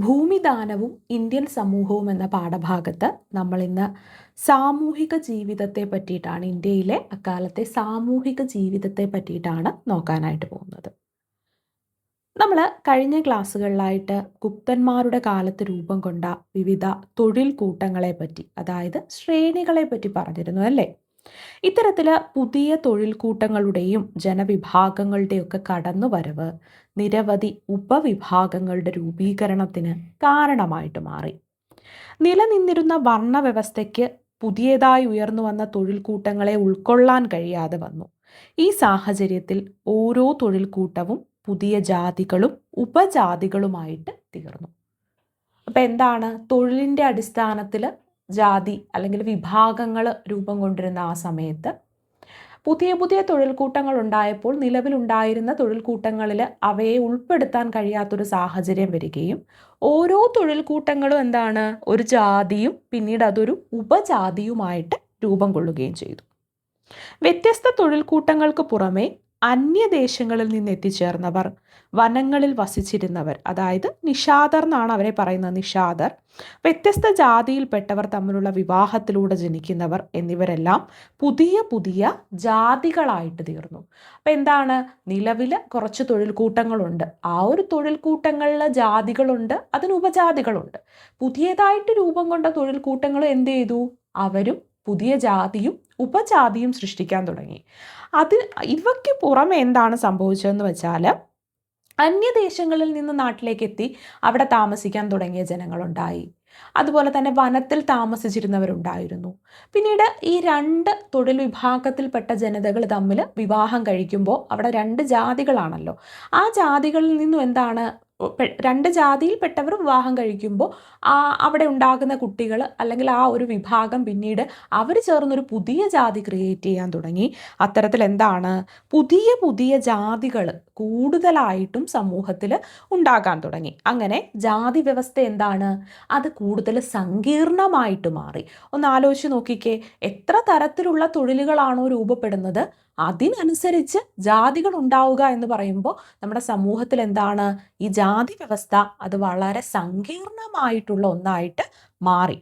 ഭൂമിദാനവും Indian സമൂഹവും എന്ന പാഠഭാഗത്ത് നമ്മൾ ഇന്ന് സാമൂഹിക ജീവിതത്തെ പറ്റിയിട്ടാണ് ഇന്ത്യയിലെ അക്കാലത്തെ സാമൂഹിക ജീവിതത്തെ പറ്റിയിട്ടാണ് നോക്കാനായിട്ട് പോകുന്നത്. നമ്മൾ കഴിഞ്ഞ ക്ലാസ്സുകളിലായിട്ട് ഗുപ്തന്മാരുടെ കാലത്ത് രൂപം കൊണ്ട വിവിധ തൊഴിൽ കൂട്ടങ്ങളെ പറ്റി അതായത് ശ്രേണികളെ പറ്റി പറഞ്ഞിരുന്നു അല്ലേ? ഇത്തരത്തിൽ പുതിയ തൊഴിൽ കൂട്ടങ്ങളുടെയും ജനവിഭാഗങ്ങളുടെയൊക്കെ കടന്നുവരവ് നിരവധി ഉപവിഭാഗങ്ങളുടെ രൂപീകരണത്തിന് കാരണമായിട്ട് മാറി. നിലനിന്നിരുന്ന വർണവ്യവസ്ഥയ്ക്ക് പുതിയതായി ഉയർന്നു വന്ന തൊഴിൽ കൂട്ടങ്ങളെ ഉൾക്കൊള്ളാൻ കഴിയാതെ വന്നു. ഈ സാഹചര്യത്തിൽ ഓരോ തൊഴിൽ കൂട്ടവും പുതിയ ജാതികളും ഉപജാതികളുമായിട്ട് തീർന്നു. അപ്പം എന്താണ് തൊഴിലിന്റെ അടിസ്ഥാനത്തിൽ ജാതി അല്ലെങ്കിൽ വിഭാഗങ്ങൾ രൂപം കൊണ്ടിരുന്ന ആ സമയത്ത് പുതിയ പുതിയ തൊഴിൽ കൂട്ടങ്ങൾ ഉണ്ടായപ്പോൾ നിലവിലുണ്ടായിരുന്ന തൊഴിൽ കൂട്ടങ്ങളിൽ അവയെ ഉൾപ്പെടുത്താൻ കഴിയാത്തൊരു സാഹചര്യം വരികയും ഓരോ തൊഴിൽ കൂട്ടങ്ങളും എന്താണ് ഒരു ജാതിയും പിന്നീട് അതൊരു ഉപജാതിയുമായിട്ട് രൂപം കൊള്ളുകയും ചെയ്തു. വ്യത്യസ്ത തൊഴിൽ കൂട്ടങ്ങൾക്ക് പുറമെ അന്യദേശങ്ങളിൽ നിന്ന് എത്തിച്ചേർന്നവർ വനങ്ങളിൽ വസിച്ചിരുന്നവർ അതായത് നിഷാദർ എന്നാണ് അവരെ പറയുന്നത് നിഷാദർ വ്യത്യസ്ത ജാതിയിൽപ്പെട്ടവർ തമ്മിലുള്ള വിവാഹത്തിലൂടെ ജനിക്കുന്നവർ എന്നിവരെല്ലാം പുതിയ പുതിയ ജാതികളായിട്ട് തീർന്നു. അപ്പം എന്താണ്? നിലവിൽ കുറച്ച് തൊഴിൽ കൂട്ടങ്ങളുണ്ട് ആ ഒരു തൊഴിൽ കൂട്ടങ്ങളിലെ ജാതികളുണ്ട് അതിന് ഉപജാതികളുണ്ട്. പുതിയതായിട്ട് രൂപം കൊണ്ട തൊഴിൽ കൂട്ടങ്ങൾ എന്ത് ചെയ്തു? അവരും പുതിയ ജാതിയും ഉപജാതിയും സൃഷ്ടിക്കാൻ തുടങ്ങി. അത് ഇവയ്ക്ക് പുറമെ എന്താണ് സംഭവിച്ചതെന്ന് വെച്ചാൽ അന്യദേശങ്ങളിൽ നിന്ന് നാട്ടിലേക്ക് എത്തി അവിടെ താമസിക്കാൻ തുടങ്ങിയ ജനങ്ങളുണ്ടായി. അതുപോലെ തന്നെ വനത്തിൽ താമസിച്ചിരുന്നവരുണ്ടായിരുന്നു. പിന്നീട് ഈ രണ്ട് തൊഴിൽ വിഭാഗത്തിൽപ്പെട്ട ജനതകൾ തമ്മിൽ വിവാഹം കഴിക്കുമ്പോൾ അവിടെ രണ്ട് ജാതികളാണല്ലോ. ആ ജാതികളിൽ നിന്നും എന്താണ് രണ്ട് ജാതിയിൽപ്പെട്ടവർ വിവാഹം കഴിക്കുമ്പോൾ അവിടെ ഉണ്ടാകുന്ന കുട്ടികൾ അല്ലെങ്കിൽ ആ ഒരു വിഭാഗം പിന്നീട് അവർ ചേർന്നൊരു പുതിയ ജാതി ക്രിയേറ്റ് ചെയ്യാൻ തുടങ്ങി. അത്തരത്തിൽ എന്താണ്? പുതിയ പുതിയ ജാതികൾ കൂടുതലായിട്ടും സമൂഹത്തിൽ ഉണ്ടാകാൻ തുടങ്ങി. അങ്ങനെ ജാതി വ്യവസ്ഥ എന്താണ്? അത് കൂടുതൽ സങ്കീർണമായിട്ട് മാറി. ഒന്ന് ആലോചിച്ച് നോക്കിക്കേ എത്ര തരത്തിലുള്ള തൊഴിലുകളാണോ രൂപപ്പെടുന്നത്? അതിനനുസരിച്ച് ജാതികൾ ഉണ്ടാവുക എന്ന് പറയുമ്പോൾ നമ്മുടെ സമൂഹത്തിൽ എന്താണ്? ഈ ജാതി വ്യവസ്ഥ അത് വളരെ സങ്കീർണമായിട്ടുള്ള ഒന്നായിട്ട് മാറി.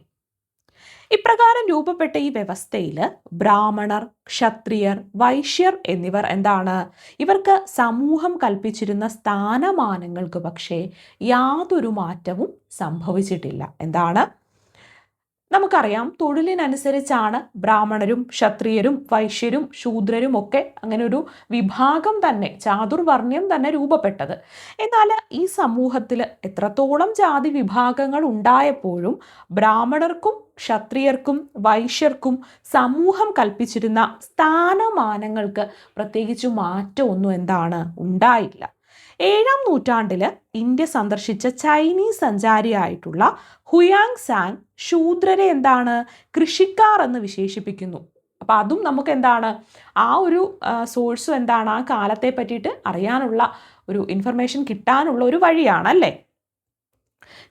ഇപ്രകാരം രൂപപ്പെട്ട ഈ വ്യവസ്ഥയിൽ ബ്രാഹ്മണർ ക്ഷത്രിയർ വൈശ്യർ എന്നിവർ എന്താണ്? ഇവർക്ക് സമൂഹം കൽപ്പിച്ചിരുന്ന സ്ഥാനമാനങ്ങൾക്ക് പക്ഷേ യാതൊരു മാറ്റവും സംഭവിച്ചിട്ടില്ല. എന്താണ്? നമുക്കറിയാം തൊഴിലിനനുസരിച്ചാണ് ബ്രാഹ്മണരും ക്ഷത്രിയരും വൈശ്യരും ശൂദ്രരും ഒക്കെ അങ്ങനെ ഒരു വിഭാഗം തന്നെ ചാതുർവർണ്യം തന്നെ രൂപപ്പെട്ടത്. എന്നാൽ ഈ സമൂഹത്തിൽ എത്രത്തോളം ജാതി വിഭാഗങ്ങൾ ഉണ്ടായപ്പോഴും ബ്രാഹ്മണർക്കും ക്ഷത്രിയർക്കും വൈശ്യർക്കും സമൂഹം കൽപ്പിച്ചിരുന്ന സ്ഥാനമാനങ്ങൾക്ക് പ്രത്യേകിച്ച് മാറ്റമൊന്നും എന്താണ് ഉണ്ടായില്ല. ഏഴാം നൂറ്റാണ്ടിൽ ഇന്ത്യ സന്ദർശിച്ച ചൈനീസ് സഞ്ചാരിയായിട്ടുള്ള ഹുയാങ് സാങ് ശൂദ്രരെ എന്താണ്? കൃഷിക്കാർ എന്ന് വിശേഷിപ്പിക്കുന്നു. അപ്പം അതും നമുക്ക് എന്താണ് ആ ഒരു സോഴ്സും എന്താണ്? ആ കാലത്തെ പറ്റിയിട്ട് അറിയാനുള്ള ഒരു ഇൻഫർമേഷൻ കിട്ടാനുള്ള ഒരു വഴിയാണല്ലേ?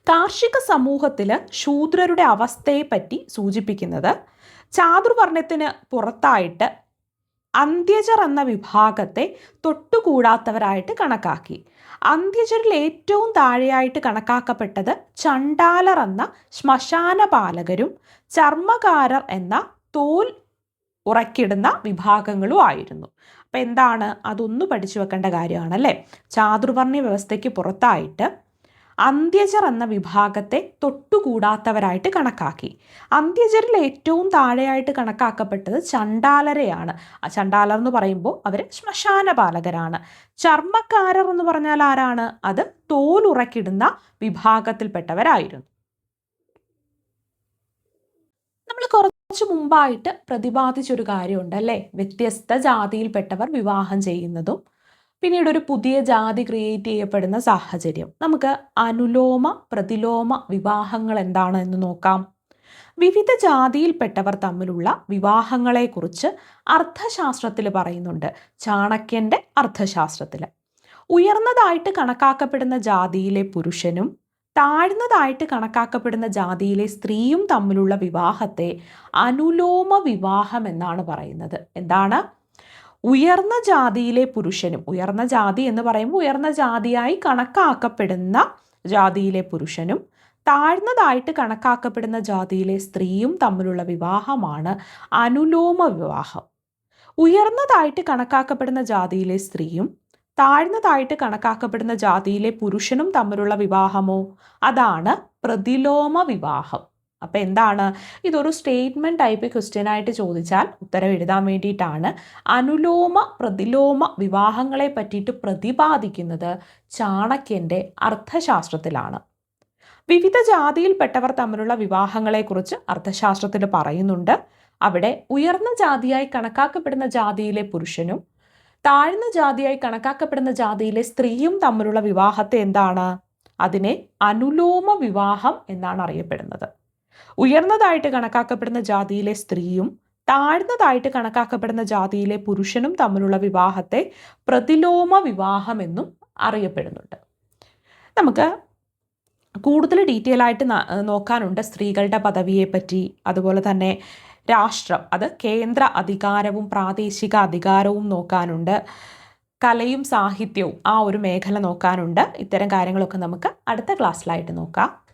കാർഷിക സമൂഹത്തിൽ ശൂദ്രരുടെ അവസ്ഥയെ പറ്റി സൂചിപ്പിക്കുന്നത് ചാതുർവർണത്തിന് പുറത്തായിട്ട് അന്ത്യജർ എന്ന വിഭാഗത്തെ തൊട്ടുകൂടാത്തവരായിട്ട് കണക്കാക്കി. അന്ത്യജരിൽ ഏറ്റവും താഴെയായിട്ട് കണക്കാക്കപ്പെട്ടത് ചണ്ടാലർ എന്ന ശ്മശാന പാലകരും ചർമ്മകാരർ എന്ന തോൽ ഉറക്കിടുന്ന വിഭാഗങ്ങളും ആയിരുന്നു. അപ്പം എന്താണ്? അതൊന്നു പഠിച്ചു വെക്കേണ്ട കാര്യമാണല്ലേ? ചാതുർവർണ വ്യവസ്ഥയ്ക്ക് പുറത്തായിട്ട് അന്ത്യജർ എന്ന വിഭാഗത്തെ തൊട്ടുകൂടാത്തവരായിട്ട് കണക്കാക്കി. അന്ത്യജരിൽ ഏറ്റവും താഴെയായിട്ട് കണക്കാക്കപ്പെട്ടത് ചണ്ടാലരെയാണ് ചണ്ടാലർ എന്ന് പറയുമ്പോൾ അവർ ശ്മശാന ബാലകരാണ് ചർമ്മക്കാരർ എന്ന് പറഞ്ഞാൽ ആരാണ്? അത് തോലുറക്കിടുന്ന വിഭാഗത്തിൽപ്പെട്ടവരായിരുന്നു. നമ്മൾ കുറച്ച് മുമ്പായിട്ട് പ്രതിപാദിച്ചൊരു കാര്യമുണ്ട് അല്ലേ വ്യത്യസ്ത ജാതിയിൽപ്പെട്ടവർ വിവാഹം ചെയ്യുന്നതും പിന്നീട് ഒരു പുതിയ ജാതി ക്രിയേറ്റ് ചെയ്യപ്പെടുന്ന സാഹചര്യം. നമുക്ക് അനുലോമ പ്രതിലോമ വിവാഹങ്ങൾ എന്താണ് എന്ന് നോക്കാം. വിവിധ ജാതിയിൽപ്പെട്ടവർ തമ്മിലുള്ള വിവാഹങ്ങളെക്കുറിച്ച് അർത്ഥശാസ്ത്രത്തിൽ പറയുന്നുണ്ട്. ചാണക്യന്റെ അർത്ഥശാസ്ത്രത്തിൽ ഉയർന്നതായിട്ട് കണക്കാക്കപ്പെടുന്ന ജാതിയിലെ പുരുഷനും താഴ്ന്നതായിട്ട് കണക്കാക്കപ്പെടുന്ന ജാതിയിലെ സ്ത്രീയും തമ്മിലുള്ള വിവാഹത്തെ അനുലോമ വിവാഹം എന്നാണ് പറയുന്നത്. എന്താണ്? ഉയർന്ന ജാതിയിലെ പുരുഷനും ഉയർന്ന ജാതി എന്ന് പറയുമ്പോൾ ഉയർന്ന ജാതിയായി കണക്കാക്കപ്പെടുന്ന ജാതിയിലെ പുരുഷനും താഴ്ന്നതായിട്ട് കണക്കാക്കപ്പെടുന്ന ജാതിയിലെ സ്ത്രീയും തമ്മിലുള്ള വിവാഹമാണ് അനുലോമ വിവാഹം. ഉയർന്നതായിട്ട് കണക്കാക്കപ്പെടുന്ന ജാതിയിലെ സ്ത്രീയും താഴ്ന്നതായിട്ട് കണക്കാക്കപ്പെടുന്ന ജാതിയിലെ പുരുഷനും തമ്മിലുള്ള വിവാഹമോ? അതാണ് പ്രതിലോമ വിവാഹം. അപ്പോൾ എന്താണ്? ഇതൊരു സ്റ്റേറ്റ്മെന്റ് ടൈപ്പ് ക്വസ്റ്റ്യൻ ആയിട്ട് ചോദിച്ചാൽ ഉത്തരം എഴുതാൻ വേണ്ടിയിട്ടാണ്. അനുലോമ പ്രതിലോമ വിവാഹങ്ങളെ പറ്റിയിട്ട് പ്രതിപാദിക്കുന്നത് ചാണക്യന്റെ അർത്ഥശാസ്ത്രത്തിലാണ്. വിവിധ ജാതിയിൽപ്പെട്ടവർ തമ്മിലുള്ള വിവാഹങ്ങളെക്കുറിച്ച് അർത്ഥശാസ്ത്രത്തിൽ പറയുന്നുണ്ട്. അവിടെ ഉയർന്ന ജാതിയായി കണക്കാക്കപ്പെടുന്ന ജാതിയിലെ പുരുഷനും താഴ്ന്ന ജാതിയായി കണക്കാക്കപ്പെടുന്ന ജാതിയിലെ സ്ത്രീയും തമ്മിലുള്ള വിവാഹത്തെ എന്താണ്? അതിനെ അനുലോമ വിവാഹം എന്നാണ് അറിയപ്പെടുന്നത്. ഉയർന്നതായിട്ട് കണക്കാക്കപ്പെടുന്ന ജാതിയിലെ സ്ത്രീയും താഴ്ന്നതായിട്ട് കണക്കാക്കപ്പെടുന്ന ജാതിയിലെ പുരുഷനും തമ്മിലുള്ള വിവാഹത്തെ പ്രതിലോമ വിവാഹമെന്നും അറിയപ്പെടുന്നുണ്ട്. നമുക്ക് കൂടുതൽ ഡീറ്റെയിൽ ആയിട്ട് നോക്കാനുണ്ട് സ്ത്രീകളുടെ പദവിയെപ്പറ്റി അതുപോലെ തന്നെ രാഷ്ട്രം അത് കേന്ദ്ര അധികാരവും പ്രാദേശിക അധികാരവും നോക്കാനുണ്ട് കലയും സാഹിത്യവും ആ ഒരു മേഖല നോക്കാനുണ്ട് ഇത്തരം കാര്യങ്ങളൊക്കെ നമുക്ക് അടുത്ത ക്ലാസ്സിലായിട്ട് നോക്കാം.